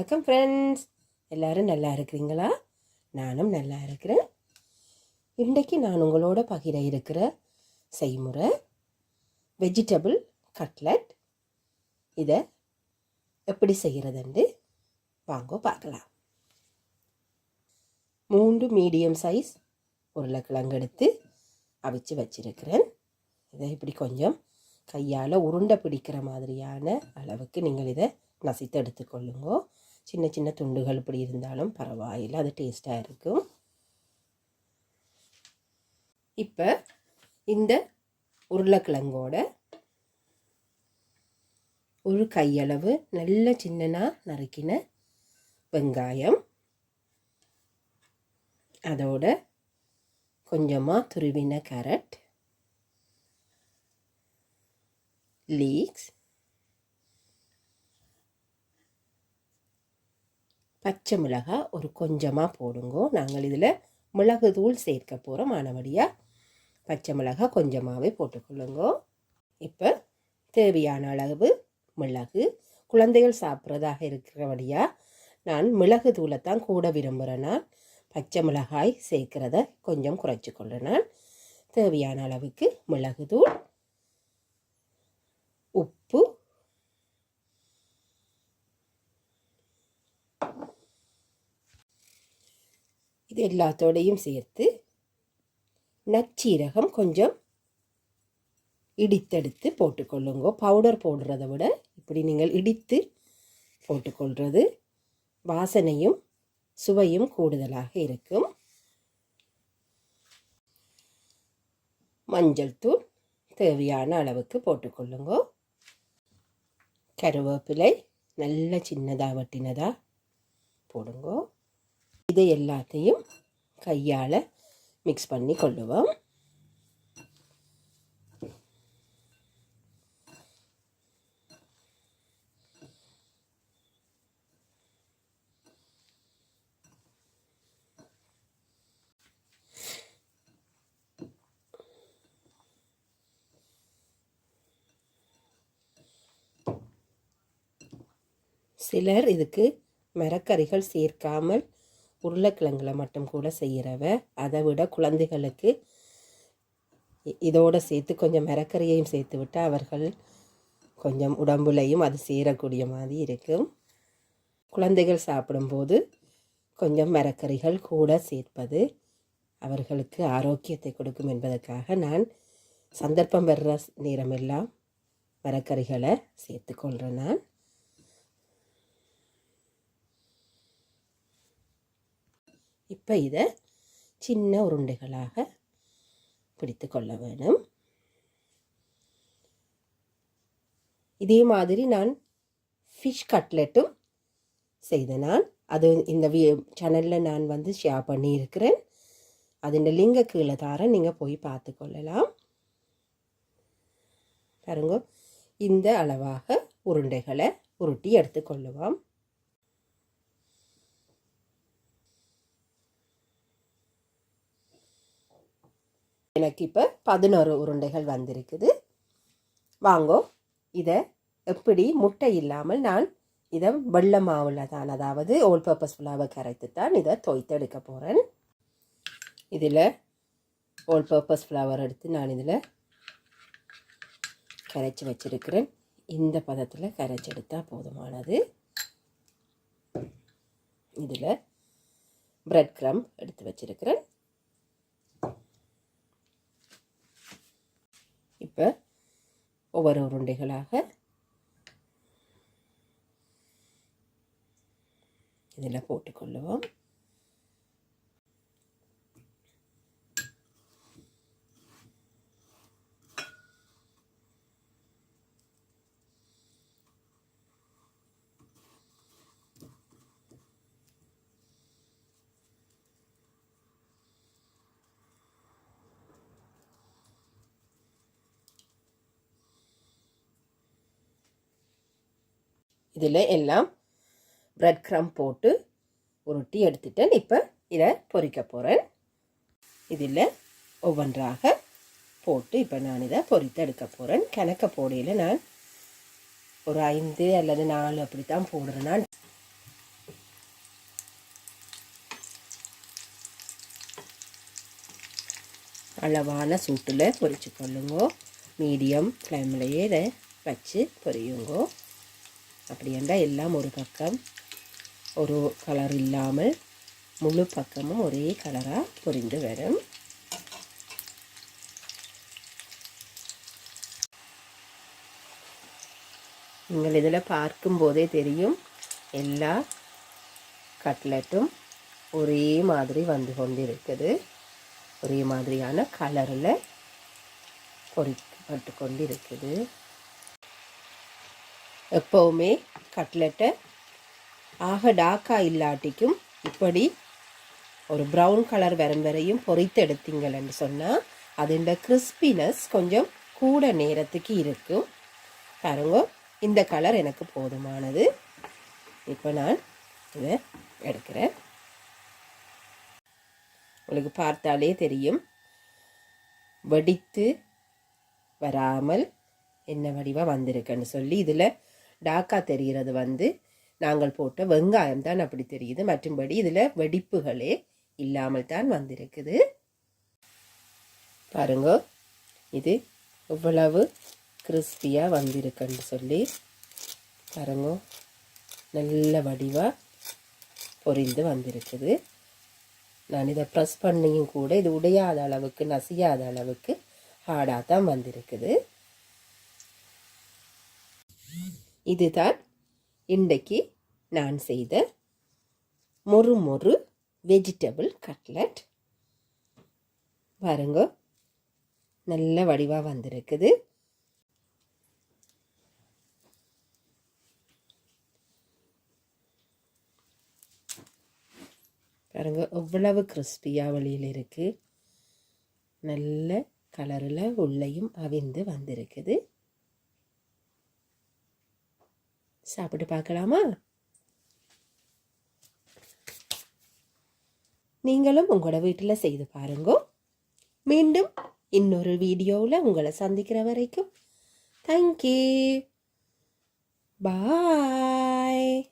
வணக்கம் ஃப்ரெண்ட்ஸ் எல்லோரும் நல்லா இருக்கிறீங்களா? நானும் நல்லா இருக்கிறேன். இன்றைக்கு நான் உங்களோட பகிர இருக்கிற செய்முறை வெஜிடபிள் கட்லட் இதை எப்படி செய்கிறதுண்டு வாங்க பார்க்கலாம். மூன்று மீடியம் சைஸ் உருளைக்கிழங்கு எடுத்து அவிச்சு வச்சிருக்கிறேன். இதை இப்படி கொஞ்சம் கையால் உருண்டை பிடிக்கிற மாதிரியான அளவுக்கு நீங்கள் இதை நசித்து எடுத்துக்கொள்ளுங்கோ. சின்ன சின்ன துண்டுகள் இப்படி இருந்தாலும் பரவாயில்லை. அது டேஸ்ட்டாக இருக்கும். இப்போ இந்த உருளைக்கிழங்கோட ஒரு கையளவு நல்ல சின்னனாக நறுக்கின வெங்காயம். அதோட கொஞ்சமாக துருவின கேரட் லீக்ஸ் பச்சை மிளகாய் ஒரு கொஞ்சமாக போடுங்க. நாங்கள் இதில் மிளகு தூள் சேர்க்க போகிறோம் ஆனபடியாக பச்சை மிளகாய் கொஞ்சமாகவே போட்டுக்கொள்ளுங்க. இப்போ தேவையான அளவு மிளகு. குழந்தைகள் சாப்பிட்றதாக இருக்கிறபடியாக நான் மிளகு தூளை தான் கூட விரும்புகிறேன் நான் பச்சை மிளகாய் சேர்க்கிறத கொஞ்சம் குறைச்சி கொள்கிறேன் நான் தேவையான அளவுக்கு மிளகு தூள் உப்பு இது எல்லாத்தோடையும் சேர்த்து நச்சீரகம் கொஞ்சம் இடித்தெடுத்து போட்டுக்கொள்ளுங்க. பவுடர் போடுறத விட இப்படி நீங்கள் இடித்து போட்டுக்கொள்வது வாசனையும் சுவையும் கூடுதலாக இருக்கும். மஞ்சள் தூள் தேவையான அளவுக்கு போட்டுக்கொள்ளுங்க. கருவேப்பிலை நல்ல சின்னதாக வட்டினதாக போடுங்க. இதை எல்லாத்தையும் கையால் மிக்ஸ் பண்ணி கொள்ளுவோம். சிலர் இதுக்கு மரக்கறிகள் சேர்க்காமல் உருளைக்கிழங்குல மட்டும் கூட செய்கிறவ அதை விட குழந்தைகளுக்கு இதோடு சேர்த்து கொஞ்சம் மரக்கறியையும் சேர்த்து விட்டால் அவர்கள் கொஞ்சம் உடம்புலையும் அது சேரக்கூடிய மாதிரி இருக்கும். குழந்தைகள் சாப்பிடும்போது கொஞ்சம் மரக்கறிகள் கூட சேர்ப்பது அவர்களுக்கு ஆரோக்கியத்தை கொடுக்கும் என்பதற்காக நான் சந்தர்ப்பம் வர்ற நேரமெல்லாம் மரக்கறிகளை சேர்த்துக்கொள்கிறேன் நான். இப்போ இதை சின்ன உருண்டைகளாக பிடித்து கொள்ள வேணும். இதே மாதிரி நான் ஃபிஷ் கட்லெட்டும் செய்த நான். அது இந்த வி சேனலில் நான் வந்து ஷேர் பண்ணியிருக்கிறேன். அதின் லிங்க கீழே தார நீங்கள் போய் பார்த்து கொள்ளலாம். பாருங்க இந்த அளவாக உருண்டைகளை உருட்டி எடுத்துக்கொள்ளுவோம் எனக்கு இப்போ பதினோரு உருண்டைகள் வந்திருக்குது. வாங்கோ இதை எப்படி முட்டை இல்லாமல் நான் இதை வெள்ளை மாவில் தான் அதாவது ஓல் பர்பஸ் ஃபுல்லாக கரைத்து தான் இதை தொய்த்தெடுக்க போகிறேன் இதில் ஓல் பர்பஸ் ஃப்ளவர் எடுத்து நான் இதில் கரைச்சி வச்சிருக்கிறேன். இந்த பதத்தில் கரைச்சி எடுத்தால் போதுமானது. இதில் பிரெட் க்ரம் எடுத்து வச்சிருக்கிறேன். இப்போ ஒவ்வொரு உருண்டைகளாக இதில் போட்டுக்கொள்ளுவோம். இதில் எல்லாம் ப்ரெட் க்ரம் போட்டு உருட்டி எடுத்துட்டேன் இப்போ இதை பொறிக்க போகிறேன் இதில் ஒவ்வொன்றாக போட்டு இப்போ நான் இதை பொறித்து எடுக்க போகிறேன் கணக்க போடையில் நான் ஒரு ஐந்து அல்லது நாலு அப்படி தான் போடுறேன் நான். அளவான சூட்டில் பொறிச்சு கொள்ளுங்கோ. மீடியம் ஃப்ளேம்லேயே இதை வச்சு பொரியுங்கோ. அப்படி என்றால் எல்லாம் ஒரு பக்கம் ஒரு கலர் இல்லாமல் முழு பக்கமும் ஒரே கலராக பொரிந்து வரும். நீங்கள் இதில் பார்க்கும்போதே தெரியும் எல்லா கட்லெட்டும் ஒரே மாதிரி வந்து கொண்டு இருக்குது ஒரே மாதிரியான கலரில் பொறிக்கப்பட்டு கொண்டு இருக்குது எப்போவுமே கட்லெட்டை ஆக டாக்கா இல்லாட்டிக்கும் இப்படி ஒரு ப்ரௌன் கலர் வரும் வரையும் பொரித்து எடுத்தீங்கள்னு சொன்னால் அதோட கிறிஸ்பினஸ் கொஞ்சம் கூட நேரத்துக்கு இருக்கும். பாருங்க இந்த கலர் எனக்கு போதுமானது. இப்போ நான் இதை எடுக்கிறேன். உங்களுக்கு பார்த்தாலே தெரியும். வெடித்து வராமல் என்ன வடிவாக வந்திருக்குன்னு சொல்லி இதில் டாக்கா தெரிகிறது வந்து நாங்கள் போட்ட வெங்காயம் தான் அப்படி தெரியுது. மற்றும்படி இதில் வெடிப்புகளே இல்லாமல் தான் வந்திருக்குது. பாருங்க இது இவ்வளவு கிறிஸ்பியாக வந்திருக்குன்னு சொல்லி பாருங்க நல்ல வடிவாக பொரிந்து வந்திருக்குது. நான் இதை ப்ரெஸ் பண்ணியும் கூட இது உடையாத அளவுக்கு நசியாத அளவுக்கு ஹார்டாக தான் வந்திருக்குது. இதுதான் இன்றைக்கு நான் செய்த மொறு மொறு வெஜிடபிள் கட்லட் பாருங்க நல்ல வடிவாக வந்திருக்குது. பாருங்க எவ்வளவு கிறிஸ்பியாக வழியில் இருக்குது நல்ல கலரில் உள்ளையும் அவிந்து வந்திருக்குது. சாப்பிட்டு பார்க்கலாமா? நீங்களும் உங்களோட வீட்டில் செய்து பாருங்க. மீண்டும் இன்னொரு வீடியோவில் உங்களை சந்திக்கிற வரைக்கும். Thank you bye